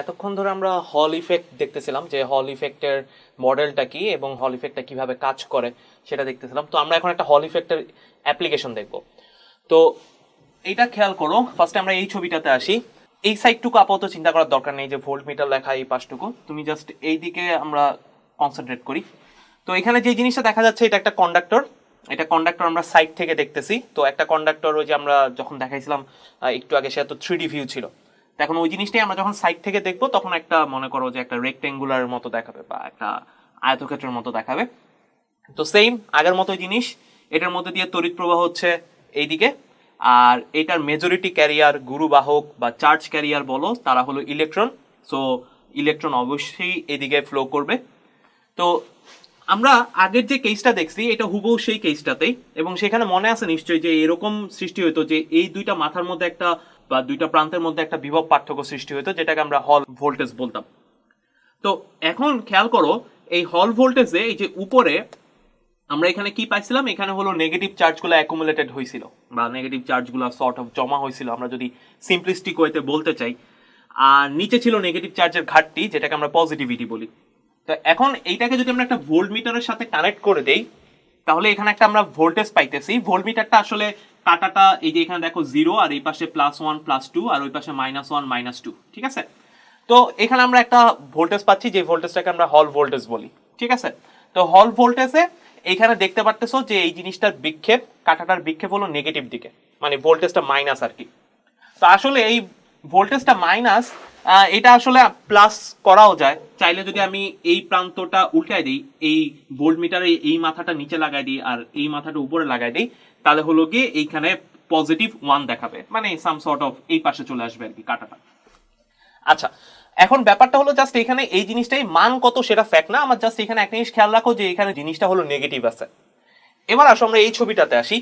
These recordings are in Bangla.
এতক্ষণ ধরে আমরা হল ইফেক্ট দেখতেছিলাম যে হল ইফেক্টের মডেলটা কি এবং হল ইফেক্টটা কীভাবে কাজ করে সেটা দেখতেছিলাম। তো আমরা এখন একটা হল ইফেক্টের অ্যাপ্লিকেশন দেখব। তো এইটা খেয়াল করো ফার্স্টে আমরা এই ছবিটাতে আসি। এই সাইডটুকু আপাতত চিন্তা করার দরকার নেই যে ভোল্ট মিটার লেখা এই পাশটুকু। তুমি জাস্ট এই দিকে আমরা কনসেন্ট্রেট করি। তো এখানে যে জিনিসটা দেখা যাচ্ছে, এটা একটা কন্ডাক্টর এটা কন্ডাক্টর আমরা সাইড থেকে দেখতেছি। তো একটা কন্ডাক্টর ওই যে আমরা যখন দেখাইছিলাম একটু আগে সে তো থ্রি ভিউ ছিল। এখন ওই জিনিসটাই আমরা যখন সাইড থেকে দেখব, তখন একটা মনে করো যে একটা রেক্টেঙ্গুলার মতো দেখাবে বা একটা আয়তক্ষেত্রের মতো দেখাবে। তো সেম আগের মতো জিনিস। এটার মধ্যে দিয়ে তড়িৎ প্রবাহ হচ্ছে এইদিকে। আর এটার মেজরিটি ক্যারিয়ার গুরুবাহক বা চার্জ ক্যারিয়ার বলো, তারা হলো ইলেকট্রন সো ইলেকট্রন অবশ্যই এদিকে ফ্লো করবে। তো আমরা আগের যে কেসটা দেখছি, এটা হুবহু সেই কেসটাতেই এবং সেখানে মনে আছে নিশ্চয়ই যে এরকম সৃষ্টি হতো যে এই দুইটা মাথার মধ্যে একটা বা দুইটা প্রান্তের মধ্যে একটা বিভব পার্থক্য সৃষ্টি হতো যেটাকে আমরা হল ভোল্টেজ বলতাম। তো এখন খেয়াল করো, এই হল ভোল্টেজে এই যে উপরে আমরা এখানে কি পাইছিলাম? এখানে হলো নেগেটিভ চার্জগুলো অ্যাকুমুলেটেড হয়েছিল বা নেগেটিভ চার্জগুলো সর্ট অফ জমা হয়েছিল আমরা যদি সিম্পলিস্টিক ওয়েতে বলতে চাই। আর নিচে ছিল নেগেটিভ চার্জের ঘাটতি, যেটাকে আমরা পজিটিভিটি বলি। তো এখন এইটাকে যদি আমরা একটা ভোল্ট মিটারের সাথে কানেক্ট করে দেই, তাহলে এখানে একটা আমরা ভোল্টেজ পাইতেছি। ভোল্ট মিটারটা আসলে কাটাটা এই যে এখানে দেখো জিরো আর এই পাশে প্লাস ওয়ান প্লাস টু আর ওই পাশে মাইনাস ওয়ান মাইনাস টু ঠিক আছে? তো এখানে আমরা একটা ভোল্টেজ পাচ্ছি, যে ভোল্টেজটাকে আমরা হল ভোল্টেজ বলি, ঠিক আছে? তো হল ভোল্টেজে এখানে দেখতে পারতেছো যে এই জিনিসটার বিক্ষেপ, কাটাটার বিক্ষেপ হলো নেগেটিভ দিকে মানে ভোল্টেজটা মাইনাস আর কি। তো আসলে এই ভোল্টেজটা মাইনাস এটা আসলে প্লাস করাও যায়। চাইলে যদি আমি এই প্রান্তটা উল্টাই দিই, এই ভোল্ট মিটারে এই মাথাটা নিচে লাগাই দিই আর এই মাথাটা উপরে লাগাই দিই তাহলে হলো গিয়ে এইখানে পজিটিভ ওয়ান দেখাবে। মানে সাম সর্ট অফ এই পাশে চলে আসবে আর কি, কাটাটা। আচ্ছা এখন ব্যাপারটা হলো জাস্ট এখানে এই জিনিসটাই, মান কত সেটা ফ্যাক্ট না, আমার জাস্ট এখানে একটা জিনিস খেয়াল রাখো যে এখানে জিনিসটা হলো নেগেটিভ আছে। এবার আসো আমরা এই ছবিটাতে আসি।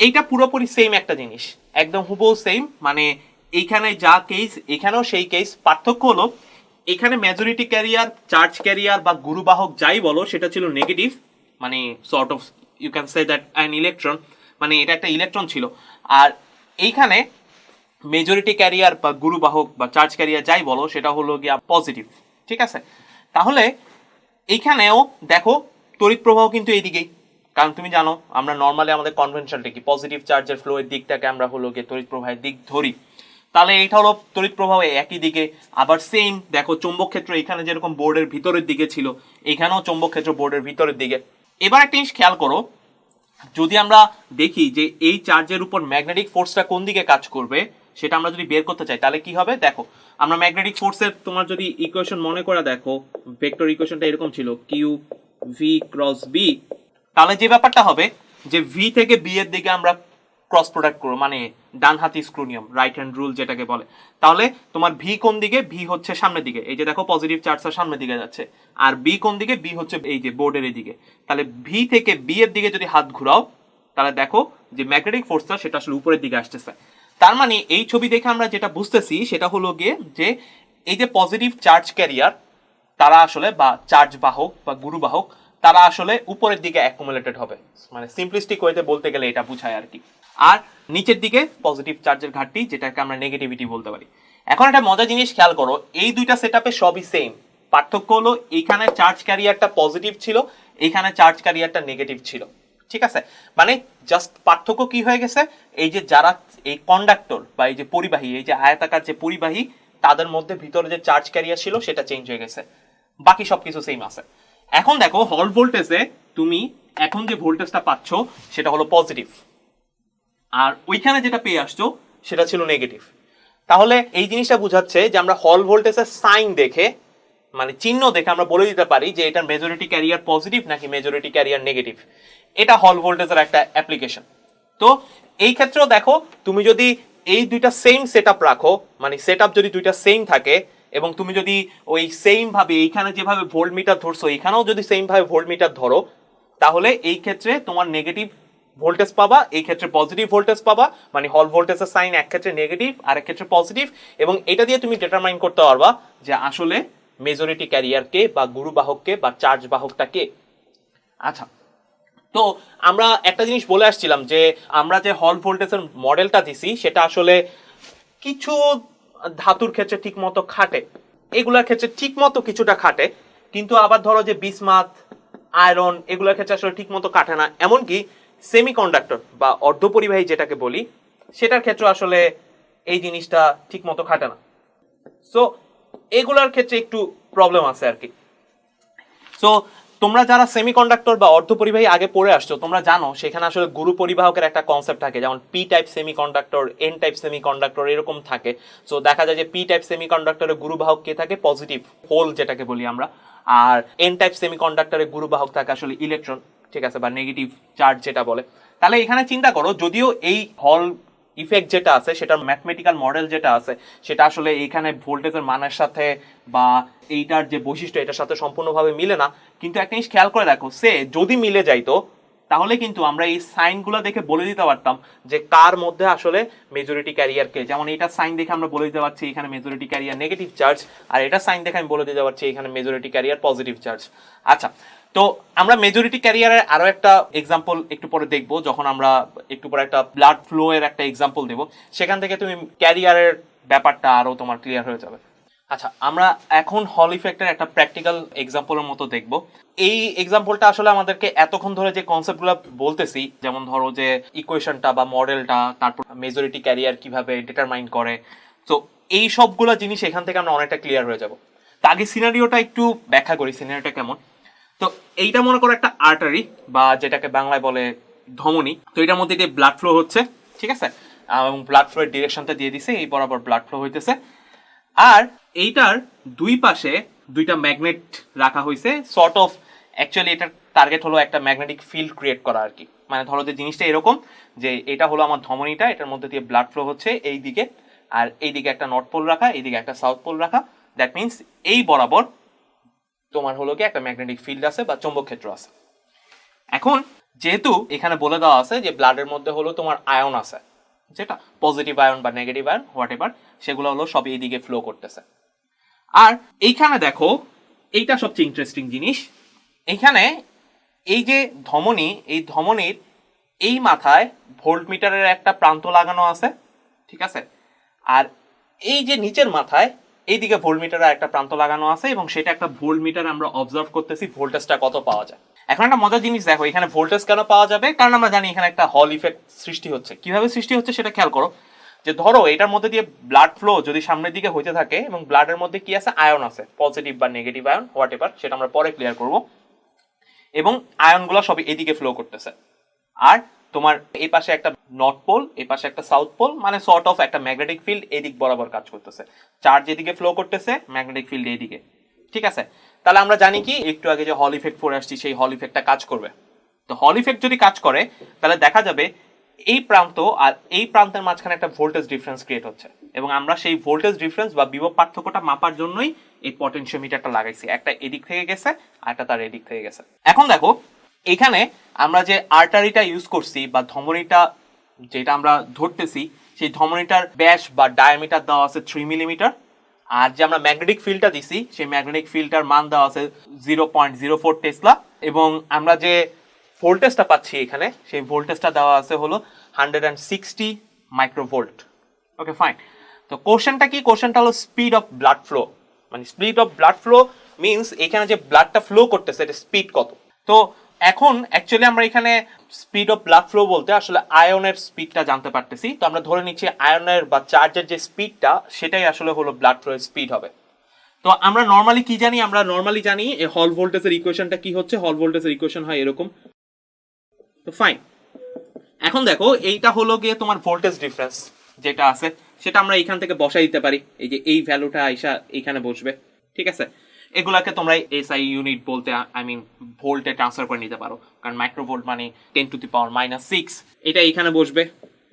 এইটা পুরোপুরি সেম একটা জিনিস, একদম হুবহু সেম মানে এইখানে যা কেস এখানেও সেই কেস পার্থক্য হলো এখানে মেজরিটি ক্যারিয়ার চার্জ ক্যারিয়ার বা গুরুবাহক যাই বলো, সেটা ছিল নেগেটিভ মানে sort of you can say that an electron মানে এটা একটা ইলেকট্রন ছিল। আর এইখানে মেজরিটি ক্যারিয়ার বা গুরুবাহক বা চার্জ ক্যারিয়ার যাই বলো, সেটা হলো গিয়া পজিটিভ ঠিক আছে? তাহলে এইখানেও দেখো, তড়িৎ প্রবাহ কিন্তু এইদিকেই। কারণ তুমি জানো, আমরা নর্মালি আমাদের কনভেনশনটা কি? পজিটিভ চার্জের ফ্লো এর দিকটাকে আমরা হলো গিয়ে তড়িৎ প্রবাহের দিক ধরি। তাহলে এইটা হলো তড়িৎ প্রবাহ একই দিকে। আবার সেম দেখো, চৌম্বক ক্ষেত্র এখানে যেরকম বোর্ডের ভিতরের দিকে ছিল এখানেও চৌম্বক ক্ষেত্র বোর্ডের ভিতরের দিকে। এবার একটা জিনিস খেয়াল করো, যদি আমরা দেখি যে এই চার্জের উপর ম্যাগনেটিক ফোর্সটা কোন দিকে কাজ করবে, সেটা আমরা যদি বের করতে চাই, তাহলে কি হবে? দেখো, আমরা ম্যাগনেটিক ফোর্সের তোমার যদি ইকুয়েশন মনে করে দেখো ভেক্টর ইকুয়েশনটা এরকম ছিল কিউ ভি ক্রস বি তাহলে যে ব্যাপারটা হবে যে ভি থেকে বি এর দিকে আমরা ক্রস প্রোডাক্ট করো মানে ডান হাতি স্ক্রু নিয়ম রাইট হ্যান্ড রুল যেটাকে বলে। তাহলে তোমার ভি কোন দিকে? ভি হচ্ছে সামনের দিকে। এই যে দেখো পজিটিভ চার্জটা সামনের দিকে যাচ্ছে। আর বি কোন দিকে? বি হচ্ছে এই যে বোর্ডের এই দিকে তাহলে ভি থেকে বি এর দিকে যদি হাত ঘুরাও, তাহলে দেখো যে ম্যাগনেটিক ফোর্সটা সেটা আসলে উপরের দিকে আসতেছে। তার মানে এই ছবি দেখে আমরা যেটা বুঝতেছি, সেটা হলো গিয়ে যে এই যে পজিটিভ চার্জ ক্যারিয়ার তারা আসলে বা চার্জ বাহক বা গুরু বাহক, তারা আসলে উপরের দিকে অ্যাকুমুলেটেড হবে। মানে সিম্পলিস্টিক ওয়েতে বলতে গেলে এটা বুঝায় আর কি। আর নিচের দিকে পজিটিভ চার্জের ঘাটতি, যেটাকে আমরা নেগেটিভিটি বলতে পারি। এখন একটা মজার জিনিস খেয়াল করো, এই দুইটা সেটআপে সবই সেম পার্থক্য হলো, এইখানে চার্জ ক্যারিয়ারটা পজিটিভ ছিল, এইখানে চার্জ ক্যারিয়ারটা নেগেটিভ ছিল। ঠিক আছে? মানে জাস্ট পার্থক্য কি হয়ে গেছে? এই যে যারা, এই কন্ডাক্টর বা এই যে পরিবাহী, এই যে আয়তাকার যে পরিবাহী, তাদের মধ্যে ভিতরে যে চার্জ ক্যারিয়ার ছিল, সেটা চেঞ্জ হয়ে গেছে। বাকি সবকিছু সেম আছে। এখন দেখো হল ভোল্টেজে তুমি এখন যে ভোল্টেজটা পাচ্ছ, সেটা হলো পজিটিভ আর ওইখানে যেটা পেয়ে আসছো, সেটা ছিল নেগেটিভ তাহলে এই জিনিসটা বোঝাচ্ছে যে আমরা হল ভোল্টেজের সাইন দেখে মানে চিহ্ন দেখে আমরা বলে দিতে পারি যে এটার মেজরিটি ক্যারিয়ার পজিটিভ নাকি মেজরিটি ক্যারিয়ার নেগেটিভ এটা হল ভোল্টেজের একটা অ্যাপ্লিকেশন তো এই ক্ষেত্রেও দেখো, তুমি যদি এই দুইটা সেম সেট রাখো মানে সেট যদি দুইটা সেম থাকে, এবং তুমি যদি ওই সেম ভাবে এইখানে যেভাবে ভোল্ট মিটার ধরছো, এখানেও যদি সেম ভাবে ভোল্ট মিটার ধরো, তাহলে এই ক্ষেত্রে তোমার নেগেটিভ ভোল্টেজ পাবা, এই ক্ষেত্রে পজিটিভ ভোল্টেজ পাবা মানে হল ভোল্টেজের সাইন এক ক্ষেত্রে নেগেটিভ আর এক ক্ষেত্রে পজিটিভ এবং এটা দিয়ে তুমি ডিটারমাইন করতে পারবা যে আসলে মেজরিটি ক্যারিয়ারকে বা গুরু বাহককে বা চার্জ বাহকটা কে। আচ্ছা তো আমরা একটা জিনিস বলে আসছিলাম যে আমরা যে হল ভোল্টেজের মডেলটা দিছি, সেটা আসলে কিছু ধাতুর ক্ষেত্রে ঠিক মতো খাটে, এগুলোর ক্ষেত্রে ঠিক মতো কিছুটা খাটে, কিন্তু আবার ধরো যে বিসমাত আয়রন এগুলোর ক্ষেত্রে আসলে ঠিক মতো কাটে না। এমনকি সেমিকন্ডাক্টর বা অর্ধপরিবাহী যেটাকে বলি, সেটার ক্ষেত্রে আসলে এই জিনিসটা ঠিক মতো খাটে না। সো এগুলোর ক্ষেত্রে একটু প্রবলেম আছে আর কি সো তোমরা যারা সেমিকন্ডাক্টর বা অর্ধপরিবাহী আগে পড়ে আসছো, তোমরা জানো সেখানে আসলে গুরু পরিবাহকের একটা কনসেপ্ট থাকে, যেমন P type semiconductor N type semiconductor এরকম থাকে। সো দেখা যায় যে পি টাইপ সেমিকন্ডাক্টরের গুরুবাহক কে থাকে? পজিটিভ হোল যেটাকে বলি আমরা। আর এন টাইপ সেমিকন্ডাক্টরের গুরুবাহক থাকে আসলে ইলেকট্রন ঠিক আছে, বা নেগেটিভ চার্জ যেটা বলে। তাহলে এখানে চিন্তা করো, যদিও এই হল ইফেক্ট যেটা আছে, সেটার ম্যাথমেটিক্যাল মডেল যেটা আছে, সেটা আসলে এইখানে ভোল্টেজের মানের সাথে বা এইটার যে বৈশিষ্ট্য, এটার সাথে সম্পূর্ণভাবে মিলে না। কিন্তু একটা জিনিস খেয়াল করে দেখো, সে যদি মিলে যাইতো, তাহলে কিন্তু আমরা এই সাইনগুলো দেখে বলে দিতে পারতাম যে কার মধ্যে আসলে মেজরিটি ক্যারিয়ার কে। যেমন এটা সাইন দেখে আমরা বলে দিতে পারছি, এখানে মেজরিটি ক্যারিয়ার নেগেটিভ চার্জ আর এটা সাইন দেখে আমি বলে দিতে পারছি, এখানে মেজরিটি ক্যারিয়ার পজিটিভ চার্জ আচ্ছা তো আমরা মেজরিটি ক্যারিয়ারের আরও একটা এক্সাম্পল একটু পরে দেখব, যখন আমরা একটু পরে একটা ব্লাড ফ্লো এর একটা এক্সাম্পল দেব। সেখান থেকে তুমি ক্যারিয়ারের ব্যাপারটা আরও তোমার ক্লিয়ার হয়ে যাবে। আচ্ছা আমরা এখন হল ইফেক্টের একটা প্র্যাকটিক্যাল এক্সাম্পলের মতো দেখব। এই এক্সাম্পলটা আসলে আমাদেরকে এতক্ষণ ধরে যে কনসেপ্টগুলো বলতেছি, যেমন ধরো যে ইকুয়েশনটা বা মডেলটা তারপর মেজরিটি ক্যারিয়ার কীভাবে ডিটারমাইন করে। তো এই সবগুলো জিনিস এখান থেকে আমরা অনেকটা ক্লিয়ার হয়ে যাব। তো আগে সিনারিওটা একটু ব্যাখ্যা করি সিনারিওটা কেমন? তো এইটা মনে করো একটা আর্টারি বা যেটাকে বাংলায় বলে ধমনী। তো এটার মধ্যে দিয়ে ব্লাড ফ্লো হচ্ছে, ঠিক আছে? এবং ব্লাড ফ্লো এর ডিরেকশনটা দিয়ে দিছে, এই বরাবর ব্লাড ফ্লো হইতেছে। আর এইটার দুই পাশে দুইটা ম্যাগনেট রাখা হয়েছে সর্ট অফ অ্যাকচুয়ালি এটার টার্গেট হলো একটা ম্যাগনেটিক ফিল্ড ক্রিয়েট করা আর কি। মানে ধরো যে জিনিসটা এরকম যে এটা হলো আমার ধমনীটা, এটার মধ্যে দিয়ে ব্লাড ফ্লো হচ্ছে এই দিকে আর এইদিকে একটা নর্থ পোল রাখা, এইদিকে একটা সাউথ পোল রাখা। দ্যাট মিনস এই বরাবর তোমার হলো কি একটা ম্যাগনেটিক ফিল্ড আছে বা চৌম্বক ক্ষেত্র আছে। এখন যেহেতু এখানে বলে দেওয়া আছে যে ব্লাডের মধ্যে হলো তোমার আয়ন আছে, যেটা পজিটিভ আয়ন বা নেগেটিভ আয়ন হোয়াট এভার সেগুলো হলো সব এইদিকে ফ্লো করতেছে। আর এইখানে দেখো, এইটা সবচেয়ে ইন্টারেস্টিং জিনিস এইখানে এই যে ধমনী, এই ধমনীর এই মাথায় ভোল্ট মিটারের একটা প্রান্ত লাগানো আছে, ঠিক আছে? আর এই যে নিচের মাথায় এইদিকে ভোল্ট মিটারের একটা প্রান্ত লাগানো আছে এবং সেটা একটা ভোল্ট মিটার আমরা অবজার্ভ করতেছি ভোল্টেজটা কত পাওয়া যায়। এখন একটা মজার জিনিস দেখো, এখানে ভোল্টেজ কেন পাওয়া যাবে? কারণ আমরা জানি এখানে একটা হল ইফেক্ট সৃষ্টি হচ্ছে। কীভাবে সৃষ্টি হচ্ছে সেটা খেয়াল করো। যে ধরো, এটার মধ্যে দিয়ে ব্লাড ফ্লো যদি সামনের দিকে হইতে থাকে এবং ব্লাডের মধ্যে কি আছে? আয়ন আছে। পজিটিভ বা নেগেটিভ আয়ন হোয়াট এভার সেটা আমরা পরে ক্লিয়ার করব। এবং আয়নগুলো সবই এদিকে ফ্লো করতেছে। আর তোমার এই পাশে একটা নর্থ পোল এই পাশে একটা সাউথ পোল মানে সর্ট অফ একটা ম্যাগনেটিক ফিল্ড এদিক বরাবর কাজ করতেছে। চার্জ এদিকে ফ্লো করতেছে, ম্যাগনেটিক ফিল্ড এদিকে। ঠিক আছে? তাহলে আমরা জানি কি, একটু আগে যে হল ইফেক্ট পড়ে আসছি, সেই হল ইফেক্টটা কাজ করবে। তো হল ইফেক্ট যদি কাজ করে, তাহলে দেখা যাবে এই প্রান্ত আর এই প্রান্তের মাঝখানে একটা ভোল্টেজ ডিফারেন্স ক্রিয়েট হচ্ছে। এবং আমরা সেই ভোল্টেজ ডিফারেন্স বা বিভব পার্থক্যটা মাপার জন্যই এই পটেনশিওমিটারটা লাগাইছি। একটা এদিক থেকে গেছে, আর একটা তার এদিক থেকে গেছে। এখন দেখো, এখানে আমরা যে আর্টারিটা ইউজ করছি বা ধমনীটা যেটা আমরা ধরতেছি, সেই ধমনীটার ব্যাস বা ডায়ামিটার দেওয়া আছে থ্রি মিলিমিটার আর যে আমরা ম্যাগনেটিক ফিল্ডটা দিছি, সেই ম্যাগনেটিক ফিল্ডটার মান দেওয়া আছে zero point zero four tesla এবং আমরা যে ভোল্টেজটা পাচ্ছি এখানে, সেই ভোল্টেজটা দেওয়া আছে হলো hundred and sixty microvolt okay fine তো কোশ্চেনটা কি? কোশ্চেনটা হলো স্পিড অফ ব্লাড ফ্লো মানে speed of blood flow means এখানে যে ব্লাডটা ফ্লো করতেছে, এটা স্পিড কত? তো এখন অ্যাকচুয়ালি আমরা এখানে স্পিড অফ ব্লাড ফ্লো বলতে আসলে আয়নের স্পিডটা জানতে পারতেছি। তো আমরা ধরে নিচ্ছি আয়নের বা চার্জের যে স্পিডটা সেটাই আসলে হলো ব্লাড ফ্লো স্পিড হবে। তো আমরা নর্মালি কি জানি? আমরা নর্মালি জানি এই হল ভোল্টেজের ইকুয়েশনটা কি হচ্ছে? হল ভোল্টেজের ইকুয়েশন হয় এরকম। তো ফাইন এখন দেখো, এইটা হলো গিয়ে তোমার ভোল্টেজ ডিফারেন্স যেটা আছে, সেটা আমরা এখান থেকে বসাই দিতে পারি। এই যে এই ভ্যালুটা আইসা এখানে বসবে। ঠিক আছে? এগুলাকে তোমরা এসআই ইউনিট বলতে আই মিন ভোল্টে ট্রান্সফার করে নিতে পারো। কারণ মাইক্রোভোল্ট মানে ten to the power minus six এটা এখানে বসবে।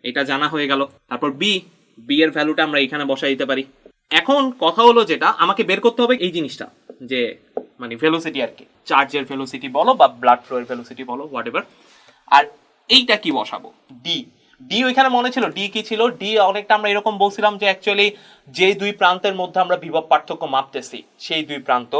এটা জানা হয়ে গেল। তারপর বি বি এর ভ্যালুটা আমরা এখানে বসাই দিতে পারি। এখন কথা হলো যেটা, আমাকে বের করতে হবে এই জিনিসটা, যে মানে ভেলোসিটি আর কি। চার্জের ভেলোসিটি বলো বা ব্লাড ফ্লো এর ভেলোসিটি বলো হোয়াট এভার আর এইটা কি বসাবো? ডি ডি ওইখানে মনে ছিল ডি কি ছিল? ডি অনেকটা আমরা এরকম বলছিলাম যে অ্যাকচুয়ালি যে দুই প্রান্তের মধ্যে আমরা বিভব পার্থক্য মাপতেছি, সেই দুই প্রান্ত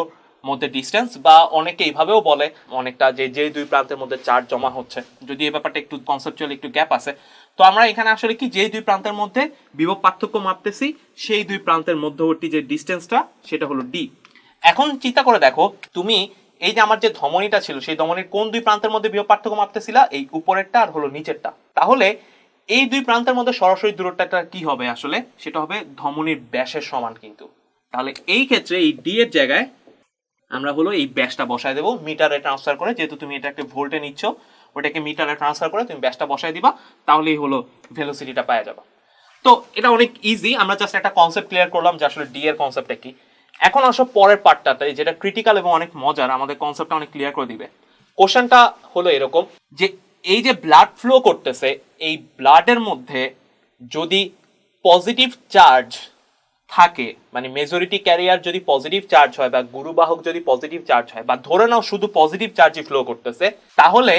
মধ্যে ডিস্টেন্স বা অনেকে এইভাবেও বলে অনেকটা যে যে দুই প্রান্তের মধ্যে চার্জ জমা হচ্ছে। যদি এই ব্যাপারটা একটু কনসেপচুয়াল একটু গ্যাপ আছে, তো আমরা এখানে আসলে কি যে দুই প্রান্তের মধ্যে বিভব পার্থক্য মাপতেছি, সেই দুই প্রান্তের মধ্যবর্তী যে ডিস্টেন্সটা সেটা হলো ডি এখন চিন্তা করে দেখো, তুমি এই যে আমার যে ধমনীটা ছিল, সেই ধমনীর কোন দুই প্রান্তের মধ্যে বিভব পার্থক্য মাপতেছিলা? এই উপরেরটা আর হলো নিচেরটা। তাহলে এই দুই প্রান্তের মধ্যে সরাসরি দূরত্বটা কি হবে আসলে? সেটা হবে ধমনীর ব্যাসের সমান কিন্তু। তাহলে এই ক্ষেত্রে এই ডি এর জায়গায় আমরা হলো এই ব্যাসটা বসায় দেবো, মিটারে ট্রান্সফার করে। যেহেতু তুমি এটা একটা ভোল্টে নিচ্ছ, ওটাকে মিটারে ট্রান্সফার করে তুমি ব্যাসটা বসায় দিবা, তাহলেই হলো ভেলোসিটিটা পাওয়া যাবে। তো এটা অনেক ইজি আমরা জাস্ট একটা কনসেপ্ট ক্লিয়ার করলাম যে আসলে ডি এর কনসেপ্টটা কি। এখন আসো পরের পার্টটাতে যেটা ক্রিটিক্যাল এবং অনেক মজার, আমাদের কনসেপ্টটা অনেক ক্লিয়ার করে দিবে। কোশ্চেনটা হলো এরকম যে এই যে ব্লাড ফ্লো করতেছে, এই ব্লাডের মধ্যে যদি পজিটিভ চার্জ থাকে মানে মেজরিটি ক্যারিয়ার যদি পজিটিভ চার্জ হয় বা গুরুবাহক যদি পজিটিভ চার্জ হয় বা ধরে নাও শুধু পজিটিভ চার্জই ফ্লো করতেছে, তাহলে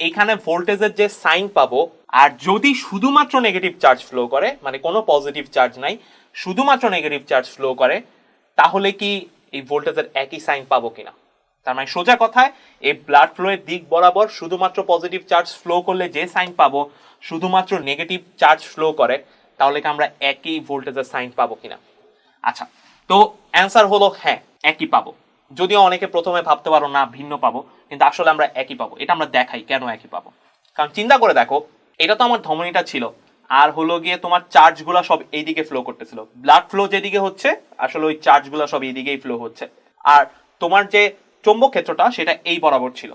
এখানে ভোল্টেজের যে সাইন পাবো, আর যদি শুধুমাত্র নেগেটিভ চার্জ ফ্লো করে মানে কোনো পজিটিভ চার্জ নাই, শুধুমাত্র নেগেটিভ চার্জ ফ্লো করে, তাহলে কি এই ভোল্টেজের একই সাইন পাবো কিনা? তার মানে সোজা কথায়, এই ব্লাড ফ্লো এর দিক বরাবর শুধুমাত্র পজিটিভ চার্জ ফ্লো করলে যে সাইন পাবো, শুধুমাত্র নেগেটিভ চার্জ ফ্লো করে, তাহলে কি আমরা একই ভোল্টেজের সাইন পাবো কিনা? আচ্ছা তো অ্যান্সার হলো হ্যাঁ একই পাবো। যদিও অনেকে প্রথমে ভাবতে পারো না, ভিন্ন পাবো, কিন্তু আসলে আমরা একই পাবো। এটা আমরা দেখাই কেন একই পাবো। কারণ চিন্তা করে দেখো, এটা তো আমার ধমনীটা ছিল, আর হলো গিয়ে তোমার চার্জগুলো সব এইদিকে ফ্লো করতেছিল। ব্লাড ফ্লো যেদিকে হচ্ছে, আসলে ওই চার্জগুলো সব এইদিকেই ফ্লো হচ্ছে। আর তোমার যে চৌম্বক ক্ষেত্রটা সেটা এই বরাবর ছিল।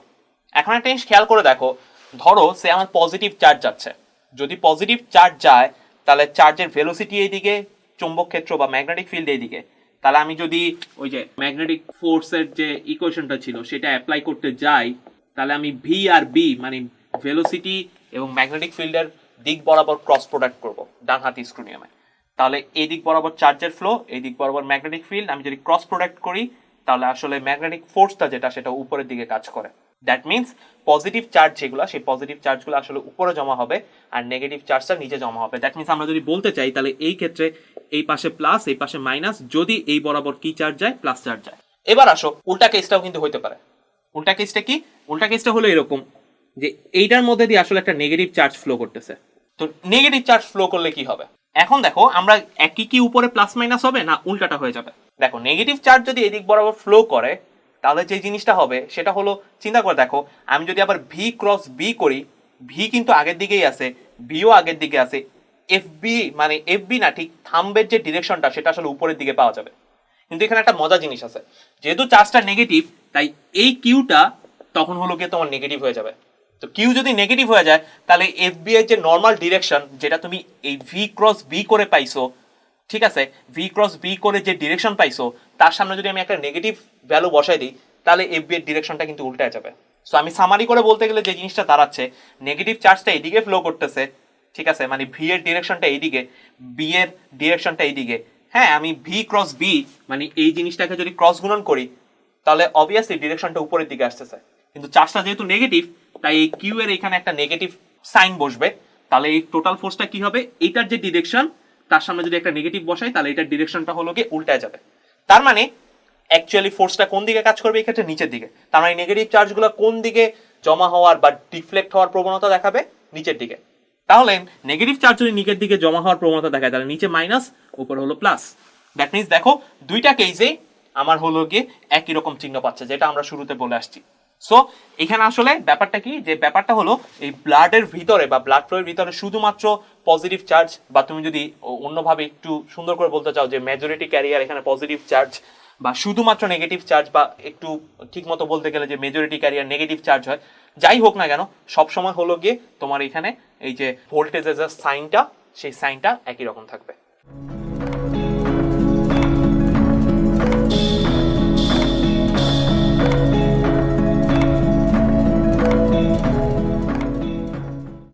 এখন একটা জিনিস খেয়াল করে দেখো, ধরো সে আমার পজিটিভ চার্জ যাচ্ছে। যদি পজিটিভ চার্জ যায়, তাহলে চার্জের ভেলোসিটি এইদিকে, চৌম্বক ক্ষেত্র বা ম্যাগনেটিক ফিল্ড এইদিকে। তাহলে আমি যদি ওই যে ম্যাগনেটিক ফোর্সের যে ইকুয়েশনটা ছিল, সেটা অ্যাপ্লাই করতে যাই, তাহলে আমি ভি আর বি মানে ভেলোসিটি এবং ম্যাগনেটিক ফিল্ডের দিক বরাবর ক্রস প্রোডাক্ট করব ডান হাতি স্ক্রু নিয়মে তাহলে এই দিক বরাবর চার্জের ফ্লো এই দিক বরাবর ম্যাগনেটিক ফিল্ড আমি যদি ক্রস প্রোডাক্ট করি তাহলে আসলে ম্যাগনেটিক ফোর্সটা যেটা, সেটা উপরের দিকে কাজ করে। দ্যাট মিনস পজিটিভ চার্জ যেগুলো, সেই পজিটিভ চার্জগুলো আসলে উপরে জমা হবে আর নেগেটিভ চার্জটা নিচে জমা হবে। দ্যাট মিনস আমরা যদি বলতে চাই, তাহলে এই ক্ষেত্রে এই পাশে প্লাস এই পাশে মাইনাস যদি এই বরাবর কি চার্জ যায়? প্লাস চার্জ যায়। এবার আসো, উল্টা কেসটাও কিন্তু হতে পারে। উল্টা কেসটা কি? উল্টা কেসটা হলো এরকম যে এইটার মধ্যে দিয়ে আসলে একটা নেগেটিভ চার্জ ফ্লো করতেছে। তো নেগেটিভ চার্জ ফ্লো করলে কি হবে? এখন দেখো, আমরা একই কি উপরে প্লাস মাইনাস হবে না উল্টাটা হয়ে যাবে? দেখো নেগেটিভ চার্জ যদি এদিক বরাবর ফ্লো করে, তাহলে যে জিনিসটা হবে, সেটা হলো, চিন্তা করে দেখো, আমি যদি আবার ভি ক্রস বি করি ভি কিন্তু আগের দিকেই আছে ভিও আগের দিকে আছে এফ বি মানে এফ বি না, ঠিক থাম্বের যে ডিরেকশনটা সেটা আসলে উপরের দিকে পাওয়া যাবে। কিন্তু এখানে একটা মজা জিনিস আছে। যেহেতু চার্জটা নেগেটিভ তাই এই কিউটা তখন হলো গিয়ে তোমার নেগেটিভ হয়ে যাবে। তো কিউ যদি নেগেটিভ হয়ে যায়, তাহলে এফবি এর যে নর্মাল ডিরেকশন যেটা তুমি এই ভি ক্রস বি করে পাইছো, ঠিক আছে? ভি ক্রস বি করে যে ডিরেকশন পাইছো, তার সামনে যদি আমি একটা নেগেটিভ ভ্যালু বসাই দিই, তাহলে এফবি এর ডিরেকশনটা কিন্তু উল্টে যাবে। সো আমি সামারি করে বলতে গেলে যে জিনিসটা দাঁড়াচ্ছে নেগেটিভ চার্জটা এদিকে ফ্লো করতেছে, ঠিক আছে? মানে ভি এর ডিরেকশনটা এইদিকে বি এর ডিরেকশনটা এইদিকে। হ্যাঁ আমি ভি ক্রস বি মানে এই জিনিসটাকে যদি ক্রস গুণন করি, তাহলে অবভিয়াসলি ডিরেকশনটা উপরের দিকে আসতেছে। কিন্তু চার্জটা যেহেতু নেগেটিভ তাই এই কিউ এর এখানে একটা নেগেটিভ সাইন বসবে। তাহলে এই টোটাল ফোর্সটা কি হবে? এটার যে ডিরেকশন তার সামনে যদি একটা নেগেটিভ বসাই, তাহলে এটার ডিরেকশনটা হলো গিয়ে উল্টায় যাবে। তার মানে অ্যাকচুয়ালি ফোর্সটা কোন দিকে কাজ করবে? এই ক্ষেত্রে নিচের দিকে। তার মানে নেগেটিভ চার্জগুলো কোন দিকে জমা হওয়ার বা ডিফ্লেক্ট হওয়ার প্রবণতা দেখাবে? নিচের দিকে। তাহলে নেগেটিভ চার্জ যদি নিচের দিকে জমা হওয়ার প্রবণতা দেখায়, তাহলে নিচে মাইনাস উপরে হলো প্লাস দ্যাট মিনস দেখো, দুইটা কেসে আমার হলো গিয়ে একই রকম চিহ্ন পাচ্ছে, যেটা আমরা শুরুতে বলে আসছি। সো এখানে আসলে ব্যাপারটা কি? যে ব্যাপারটা হলো, এই ব্লাডের ভিতরে বা ব্লাড ফ্লোয়ের ভিতরে শুধুমাত্র পজিটিভ চার্জ বা তুমি যদি অন্যভাবে একটু সুন্দর করে বলতে চাও যে মেজরিটি ক্যারিয়ার এখানে পজিটিভ চার্জ বা শুধুমাত্র নেগেটিভ চার্জ বা একটু ঠিক মতো বলতে গেলে যে মেজরিটি ক্যারিয়ার নেগেটিভ চার্জ হয়, যাই হোক না কেন, সবসময় হলো গিয়ে তোমার এখানে এই যে ভোল্টেজের যে সাইনটা সেই সাইনটা একই রকম থাকবে।